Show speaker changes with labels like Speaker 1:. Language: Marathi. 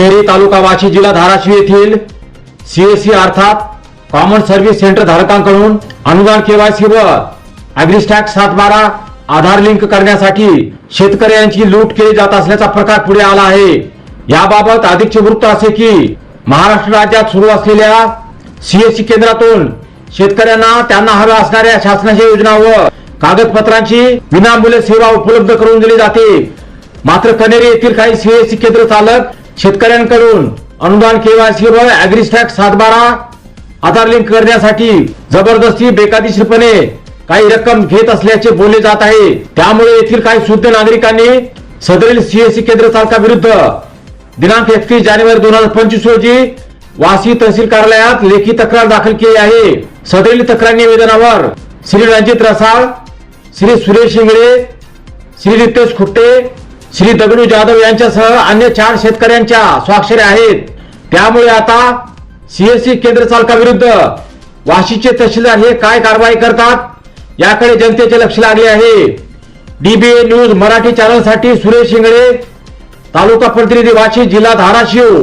Speaker 1: कनेरी तालुका वाशी जिल्हा धाराशिव येथील सीएससी अर्थात कॉमन सर्व्हिस सेंटर धारकांकडून अनुदान केवायसी व अॅग्रिस्टॅक सात बारा आधार लिंक करण्यासाठी शेतकऱ्यांची लूट केली जात असल्याचा प्रकार पुढे आला आहे. याबाबत अधिकचे वृत्त असे की महाराष्ट्र राज्यात सुरू असलेल्या सीएससी केंद्रातून शेतकऱ्यांना त्यांना हव्या असणाऱ्या शासनाच्या योजना व कागदपत्रांची विनामूल्य सेवा उपलब्ध करून दिली जाते. मात्र कनेरी येथील काही सीएससी केंद्र चालक शेतकऱ्यांकडून अनुदान केवायसी व अॅग्रिस्टॅक सातबारा आधार लिंक करण्यासाठी जबरदस्ती बेकायदेशीरपणे काही रक्कम घेत असल्याचे बोलले जात आहे. त्यामुळे येथील काही शुद्ध नागरिकांनी सदरील सीएससी केंद्र चालकाविरुद्ध दिनांक एकतीस जानेवारी दोन हजार पंचवीस रोजी वाशी तहसील कार्यालयात लेखी तक्रार दाखल केली आहे. सदरील तक्रार निवेदनावर श्री रणजित रसाळ श्री सुरेश शिंगडे श्री रितेश खुट्टे श्री दगडू जाधव यांच्यासह अन्य चार शेतकऱ्यांच्या स्वाक्षऱ्या आहेत. त्यामुळे आता सीएससी केंद्र चालकाविरुद्ध वाशीचे तहसीलदार हे काय कारवाई करतात याकडे जनतेचे लक्ष लागले आहे. डीबीए न्यूज मराठी चॅनलसाठी सुरेश शिंगळे तालुका प्रतिनिधी वाशी जिल्हा धाराशिव.